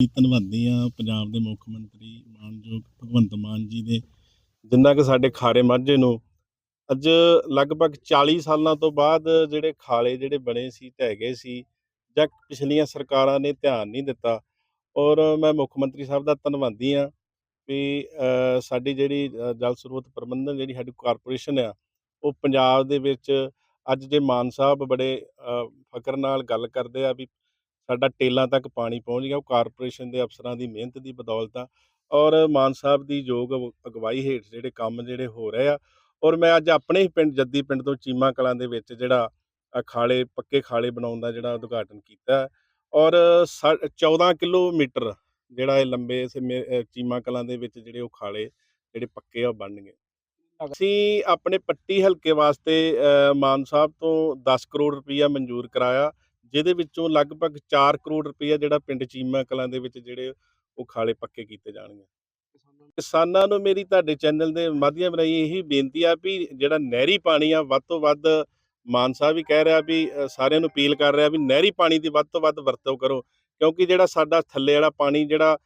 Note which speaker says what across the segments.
Speaker 1: ਧੰਨਵਾਦੀ ਆ ਪੰਜਾਬ ਦੇ ਮੁੱਖ ਮੰਤਰੀ ਮਾਨਯੋਗ ਭਗਵੰਤ ਮਾਨ ਜੀ ਦੇ ਜਿੰਨਾ ਕਿ ਸਾਡੇ ਖਾਰੇ ਮਾਝੇ ਨੂੰ ਅੱਜ ਲਗਭਗ 40 ਸਾਲਾਂ ਤੋਂ ਬਾਅਦ ਜਿਹੜੇ ਖਾਲੇ ਜਿਹੜੇ ਬਣੇ ਸੀ ਢਹਿ ਗਏ ਸੀ ਜਾਂ ਪਿਛਲੀਆਂ ਸਰਕਾਰਾਂ ਨੇ ਧਿਆਨ ਨਹੀਂ ਦਿੱਤਾ। ਔਰ ਮੈਂ ਮੁੱਖ ਮੰਤਰੀ ਸਾਹਿਬ ਦਾ ਧੰਨਵਾਦੀ ਆ ਵੀ ਅ, ਸਾਡੀ ਜਿਹੜੀ ਜਲ ਸਰੋਤ ਪ੍ਰਬੰਧਨ ਜਿਹੜੀ ਸਾਡੀ ਕਾਰਪੋਰੇਸ਼ਨ ਆ ਉਹ ਪੰਜਾਬ ਦੇ ਵਿੱਚ ਅੱਜ ਜੇ ਮਾਨ ਸਾਹਿਬ ਬੜੇ ਫ਼ਕਰ ਨਾਲ ਗੱਲ ਕਰਦੇ ਆ ਵੀ ਸਾਡਾ ਟੇਲਾਂ ਤੱਕ ਪਾਣੀ ਪਹੁੰਚ ਗਿਆ ਉਹ ਕਾਰਪੋਰੇਸ਼ਨ ਦੇ ਅਫਸਰਾਂ ਦੀ ਮਿਹਨਤ ਦੀ ਬਦੌਲਤ ਆ। ਔਰ ਮਾਨ ਸਾਹਿਬ ਦੀ ਯੋਗ ਅਗਵਾਈ ਹੇਠ ਜਿਹੜੇ ਕੰਮ ਜਿਹੜੇ ਹੋ ਰਹੇ ਆ ਔਰ ਮੈਂ ਅੱਜ ਆਪਣੇ ਹੀ ਪਿੰਡ ਜੱਦੀ ਪਿੰਡ ਤੋਂ ਚੀਮਾ ਕਲਾਂ ਦੇ ਵਿੱਚ ਜਿਹੜਾ ਖਾਲੇ ਪੱਕੇ ਖਾਲੇ ਬਣਾਉਣ ਦਾ ਜਿਹੜਾ ਉਦਘਾਟਨ ਕੀਤਾ ਔਰ ਸਾ- 14 ਕਿਲੋਮੀਟਰ ਜਿਹੜਾ ਇਹ ਲੰਬੇ ਸਮੇਂ ਅ, ਚੀਮਾ ਕਲਾਂ ਦੇ ਵਿੱਚ ਜਿਹੜੇ ਉਹ ਖਾਲੇ ਜਿਹੜੇ ਪੱਕੇ ਆ ਉਹ ਬਣਨਗੇ ਅਸੀਂ ਆਪਣੇ ਪੱਟੀ ਹਲਕੇ ਵਾਸਤੇ ਮਾਨ ਸਾਹਿਬ ਤੋਂ 10 ਕਰੋੜ ਰੁਪਈਆ ਮਨਜ਼ੂਰ ਕਰਾਇਆ। ਜਿਹਦੇ ਵਿੱਚੋਂ ਲਗਭਗ 4 ਕਰੋੜ ਰੁਪਈਆ ਜਿਹੜਾ ਪਿੰਡ ਚੀਮਾ ਕਲਾਂ ਦੇ ਵਿੱਚ ਜਿਹੜੇ ਉਹ ਖਾਲੇ ਪੱਕੇ ਕੀਤੇ ਜਾਣਗੇ। ਕਿਸਾਨਾਂ ਨੂੰ ਮੇਰੀ ਤੁਹਾਡੇ ਚੈਨਲ ਦੇ ਮਾਧਿਅਮ ਰਾਹੀਂ ਇਹੀ ਬੇਨਤੀ ਆ ਵੀ ਜਿਹੜਾ ਨਹਿਰੀ ਪਾਣੀ ਆ ਵੱਧ ਤੋਂ ਵੱਧ ਮਾਨ ਸਾਹਿਬ ਵੀ ਕਹਿ ਰਿਹਾ ਵੀ ਸਾਰਿਆਂ ਨੂੰ ਅਪੀਲ ਕਰ ਰਿਹਾ ਵੀ ਨਹਿਰੀ ਪਾਣੀ ਦੀ ਵੱਧ ਤੋਂ ਵੱਧ ਵਰਤੋਂ ਕਰੋ। ਕਿਉਂਕਿ ਜਿਹੜਾ ਸਾਡਾ ਥੱਲੇ ਵਾਲਾ ਪਾਣੀ ਜਿਹੜਾ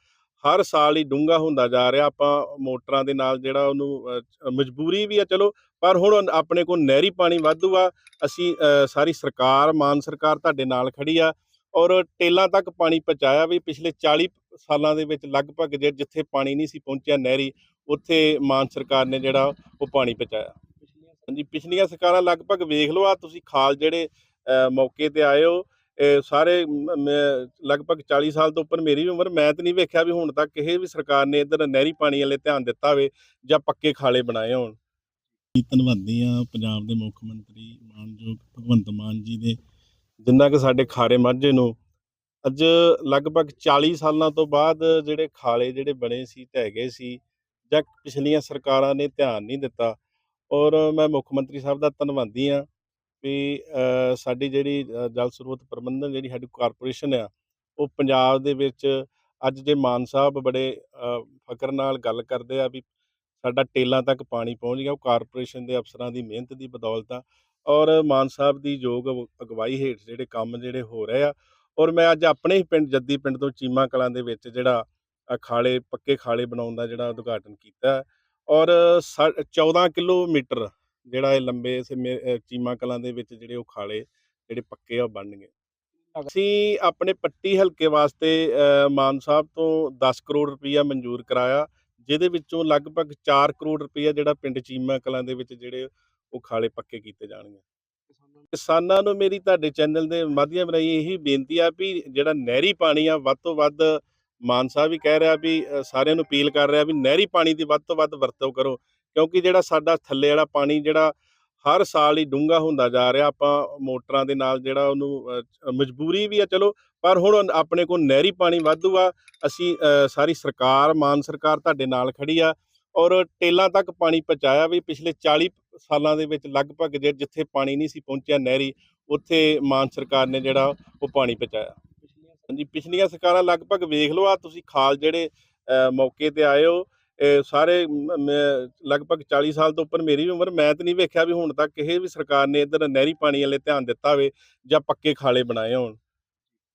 Speaker 1: ਹਰ ਸਾਲ ਹੀ ਡੂੰਘਾ ਹੁੰਦਾ ਜਾ ਰਿਹਾ, ਆਪਾਂ ਮੋਟਰਾਂ ਦੇ ਨਾਲ ਜਿਹੜਾ ਉਹਨੂੰ ਮਜਬੂਰੀ ਵੀ ਆ ਚਲੋ, ਪਰ ਹੁਣ ਆਪਣੇ ਕੋਲ ਨਹਿਰੀ ਪਾਣੀ ਵਾਧੂ ਆ, ਅਸੀਂ ਸਾਰੀ ਸਰਕਾਰ, ਮਾਨ ਸਰਕਾਰ ਤੁਹਾਡੇ ਨਾਲ ਖੜੀ ਆ ਔਰ ਟੇਲਾਂ ਤੱਕ ਪਾਣੀ ਪਹੁੰਚਾਇਆ ਵੀ ਪਿਛਲੇ 40 ਸਾਲਾਂ ਦੇ ਵਿੱਚ ਲਗਭਗ ਜੇ, ਜਿੱਥੇ ਪਾਣੀ ਨਹੀਂ ਸੀ ਪਹੁੰਚਿਆ ਨਹਿਰੀ, ਉੱਥੇ ਮਾਨ ਸਰਕਾਰ ਨੇ ਜਿਹੜਾ ਉਹ ਪਾਣੀ ਪਹੁੰਚਾਇਆ। ਹਾਂਜੀ, ਪਿਛਲੀਆਂ ਸਰਕਾਰਾਂ ਲਗਭਗ ਵੇਖ ਲਓ ਆ, ਤੁਸੀਂ ਖਾਲ ਜਿਹੜੇ ਮੌਕੇ ਤੇ ਆਏ ਹੋ ਸਾਰੇ ਲਗਭਗ 40 ਸਾਲ ਤੋਂ ਉੱਪਰ ਮੇਰੀ ਵੀ ਉਮਰ ਮੈਂ ਤਾਂ ਨਹੀਂ ਵੇਖਿਆ ਵੀ ਹੁਣ ਤੱਕ ਕਿਸੇ ਵੀ ਸਰਕਾਰ ਨੇ ਇੱਧਰ ਨਹਿਰੀ ਪਾਣੀ ਵਾਲੇ ਧਿਆਨ ਦਿੱਤਾ ਹੋਵੇ ਜਾਂ ਪੱਕੇ ਖਾਲੇ ਬਣਾਏ ਹੋਣ। ਜੀ ਧੰਨਵਾਦੀ ਆ ਪੰਜਾਬ ਦੇ ਮੁੱਖ ਮੰਤਰੀ ਮਾਨਯੋਗ ਭਗਵੰਤ ਮਾਨ ਜੀ ਦੇ। ਜਿੰਨਾ ਕਿ ਸਾਡੇ ਖਾਰੇ ਮਾਝੇ ਨੂੰ ਅੱਜ ਲਗਭਗ 40 ਸਾਲਾਂ ਤੋਂ ਬਾਅਦ ਜਿਹੜੇ ਖਾਲੇ ਜਿਹੜੇ ਬਣੇ ਸੀ ਢਹਿ ਗਏ ਸੀ ਜਾਂ ਪਿਛਲੀਆਂ ਸਰਕਾਰਾਂ ਨੇ ਧਿਆਨ ਨਹੀਂ ਦਿੱਤਾ। ਔਰ ਮੈਂ ਮੁੱਖ ਮੰਤਰੀ ਸਾਹਿਬ ਦਾ ਧੰਨਵਾਦੀ ਆ ਵੀ ਸਾਡੀ ਜਿਹੜੀ ਜਲ ਸਰੋਤ ਪ੍ਰਬੰਧਨ ਜਿਹੜੀ ਸਾਡੀ ਕਾਰਪੋਰੇਸ਼ਨ ਆ, ਉਹ ਪੰਜਾਬ ਦੇ ਵਿੱਚ ਅੱਜ ਜੇ ਮਾਨ ਸਾਹਿਬ ਬੜੇ ਫਕਰ ਨਾਲ ਗੱਲ ਕਰਦੇ ਆ ਵੀ ਸਾਡਾ ਟੇਲਾਂ ਤੱਕ ਪਾਣੀ ਪਹੁੰਚ ਗਿਆ, ਉਹ ਕਾਰਪੋਰੇਸ਼ਨ ਦੇ ਅਫਸਰਾਂ ਦੀ ਮਿਹਨਤ ਦੀ ਬਦੌਲਤ ਆ ਔਰ ਮਾਨ ਸਾਹਿਬ ਦੀ ਯੋਗ ਅਗ- ਅਗਵਾਈ ਹੇਠ ਜਿਹੜੇ ਕੰਮ ਜਿਹੜੇ ਹੋ ਰਹੇ ਆ ਔਰ ਮੈਂ ਅੱਜ ਆਪਣੇ ਹੀ ਪਿੰਡ, ਜੱਦੀ ਪਿੰਡ ਤੋਂ ਚੀਮਾ ਕਲਾਂ ਦੇ ਵਿੱਚ ਜਿਹੜਾ ਖਾਲੇ, ਪੱਕੇ ਖਾਲੇ ਬਣਾਉਣ ਦਾ ਜਿਹੜਾ ਉਦਘਾਟਨ ਕੀਤਾ ਔਰ ਸਾ- 14 ਕਿਲੋਮੀਟਰ ਜਿਹੜਾ ਇਹ ਲੰਬੇ ਸਮੇਂ ਚੀਮਾ ਕਲਾਂ ਦੇ ਵਿੱਚ ਜਿਹੜੇ ਉਹ ਖਾਲੇ ਜਿਹੜੇ ਪੱਕੇ ਆ ਉਹ ਬਣਨਗੇ ਅਸੀਂ ਆਪਣੇ ਪੱਟੀ ਹਲਕੇ ਵਾਸਤੇ ਮਾਨ ਸਾਹਿਬ ਤੋਂ 10 ਕਰੋੜ ਰੁਪਈਆ ਮਨਜ਼ੂਰ ਕਰਾਇਆ ਜਿਹਦੇ ਵਿੱਚੋਂ ਲਗਭਗ 4 ਕਰੋੜ ਰੁਪਈਆ ਜਿਹੜਾ ਪਿੰਡ ਚੀਮਾ ਕਲਾਂ ਦੇ ਵਿੱਚ ਜਿਹੜੇ ਉਹ ਖਾਲੇ ਪੱਕੇ ਕੀਤੇ ਜਾਣਗੇ। ਕਿਸਾਨਾਂ ਨੂੰ ਮੇਰੀ ਤੁਹਾਡੇ ਚੈਨਲ ਦੇ ਮਾਧਿਅਮ ਰਾਹੀਂ ਇਹੀ ਬੇਨਤੀ ਆ ਵੀ ਜਿਹੜਾ ਨਹਿਰੀ ਪਾਣੀ ਆ ਵੱਧ ਤੋਂ ਵੱਧ ਮਾਨ ਸਾਹਿਬ ਵੀ ਕਹਿ ਰਿਹਾ ਵੀ ਅ, ਸਾਰਿਆਂ ਨੂੰ ਅਪੀਲ ਕਰ ਰਿਹਾ ਵੀ ਨਹਿਰੀ ਪਾਣੀ ਦੀ ਵੱਧ ਤੋਂ ਵੱਧ ਵਰਤੋਂ ਕਰੋ। ਕਿਉਂਕਿ ਜਿਹੜਾ ਸਾਡਾ ਥੱਲੇ ਵਾਲਾ ਪਾਣੀ ਜਿਹੜਾ ਹਰ ਸਾਲ ਹੀ ਡੂੰਘਾ ਹੁੰਦਾ ਜਾ ਰਿਹਾ, ਆਪਾਂ ਮੋਟਰਾਂ ਦੇ ਨਾਲ ਜਿਹੜਾ ਉਹਨੂੰ ਮਜਬੂਰੀ ਵੀ ਆ, ਚਲੋ, ਪਰ ਹੁਣ ਆਪਣੇ ਕੋਲ ਨਹਿਰੀ ਪਾਣੀ ਵਾਧੂ ਆ, ਅਸੀਂ ਸਾਰੀ ਸਰਕਾਰ, ਮਾਨ ਸਰਕਾਰ ਤੁਹਾਡੇ ਨਾਲ ਖੜੀ ਆ ਔਰ ਟੇਲਾਂ ਤੱਕ ਪਾਣੀ ਪਹੁੰਚਾਇਆ ਵੀ ਪਿਛਲੇ 40 ਸਾਲਾਂ ਦੇ ਵਿੱਚ ਲਗਭਗ ਜੇ, ਜਿੱਥੇ ਪਾਣੀ ਨਹੀਂ ਸੀ ਪਹੁੰਚਿਆ ਨਹਿਰੀ, ਉੱਥੇ ਮਾਨ ਸਰਕਾਰ ਨੇ ਜਿਹੜਾ ਉਹ ਪਾਣੀ ਪਹੁੰਚਾਇਆ। ਹਾਂਜੀ, ਪਿਛਲੀਆਂ ਸਰਕਾਰਾਂ ਲਗਭਗ ਵੇਖ ਲਓ ਆ, ਤੁਸੀਂ ਖਾਲ ਜਿਹੜੇ ਮੌਕੇ ਤੇ ਆਏ ਹੋ ਸਾਰੇ ਮ- ਮੈਂ, ਲਗਭਗ 40 ਸਾਲ ਤੋਂ ਉੱਪਰ ਮੇਰੀ ਵੀ ਉਮਰ, ਮੈਂ ਤਾਂ ਨਹੀਂ ਵੇਖਿਆ ਵੀ ਹੁਣ ਤੱਕ ਕਿਸੇ ਵੀ ਸਰਕਾਰ ਨੇ ਇੱਧਰ ਨਹਿਰੀ ਪਾਣੀ ਵਾਲੇ ਧਿਆਨ ਦਿੱਤਾ ਹੋਵੇ ਜਾਂ ਪੱਕੇ ਖਾਲੇ ਬਣਾਏ ਹੋਣ।